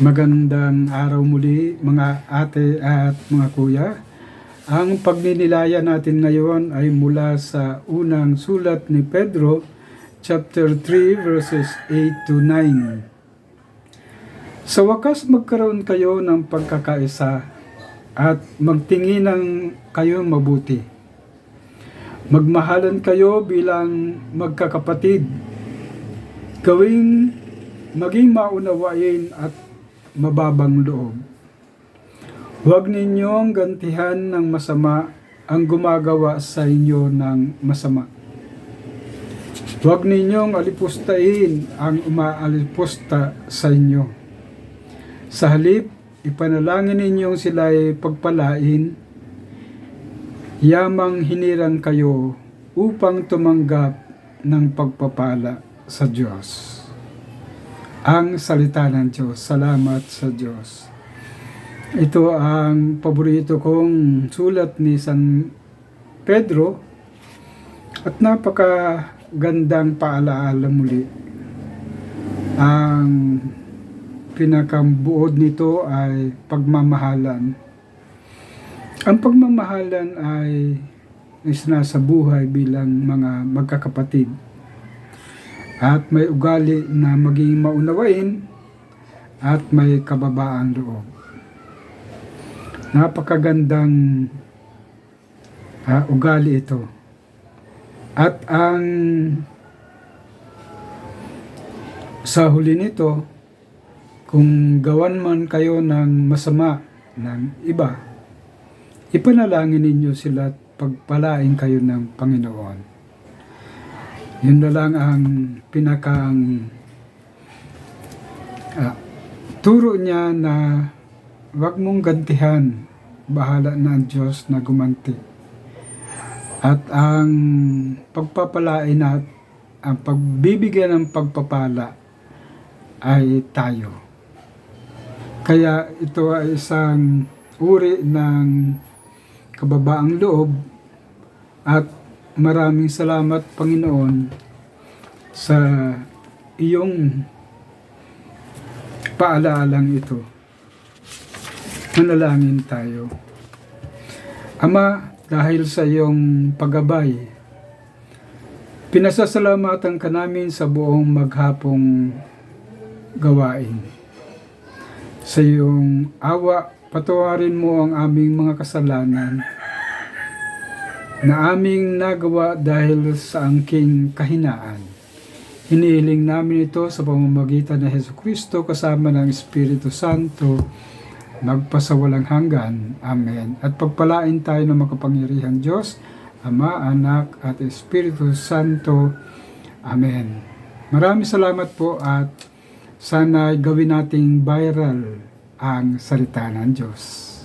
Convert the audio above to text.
Magandang araw muli mga ate at mga kuya. Ang pagninilaya natin ngayon ay mula sa unang sulat ni Pedro, chapter 3 verses 8 to 9. Sa wakas magkaroon kayo ng pagkakaisa at magtinginan kayo mabuti. Magmahalan kayo bilang magkakapatid. Gawing maging maunawain at mababang loob. Huwag ninyong gantihan ng masama ang gumagawa sa inyo ng masama. Huwag ninyong alipustain ang umaalipusta sa inyo. Sa halip, ipanalangin ninyong sila'y pagpalain, yamang hinirang kayo upang tumanggap ng pagpapala sa Diyos ang salita ng Diyos. Salamat sa Diyos. Ito ang paborito kong sulat ni San Pedro at napakagandang paalaala muli. Ang pinakambuod nito ay pagmamahalan. Ang pagmamahalan ay is nasa buhay bilang mga magkakapatid at may ugali na maging maunawain at may kababaan loob. Napakagandang ah, ugali ito. At ang sa huli nito, kung gawan man kayo ng masama ng iba, ipanalangin ninyo sila at pagpalain kayo ng Panginoon. Yun na lang ang pinakang ah, turo niya na wag mong gantihan, bahala na ang Diyos na gumanti. At ang pagpapalain at ang pagbibigyan ng pagpapala ay tayo. Kaya ito ay isang uri ng kababaang loob at maraming salamat Panginoon sa iyong paalaalang ito. Manalangin tayo. Ama, dahil sa iyong paggabay, pinasasalamatan ka namin sa buong maghapong gawain. Sa iyong awa, patawarin mo ang aming mga kasalanan na aming nagawa dahil sa angking kahinaan. Hinihiling namin ito sa pamamagitan ng Heso Kristo kasama ng Espiritu Santo magpasawalang hanggan. Amen. At pagpalain tayo ng makapangyarihan Diyos, Ama, Anak, at Espiritu Santo. Amen. Maraming salamat po at sana gawin nating viral ang salita ng Diyos.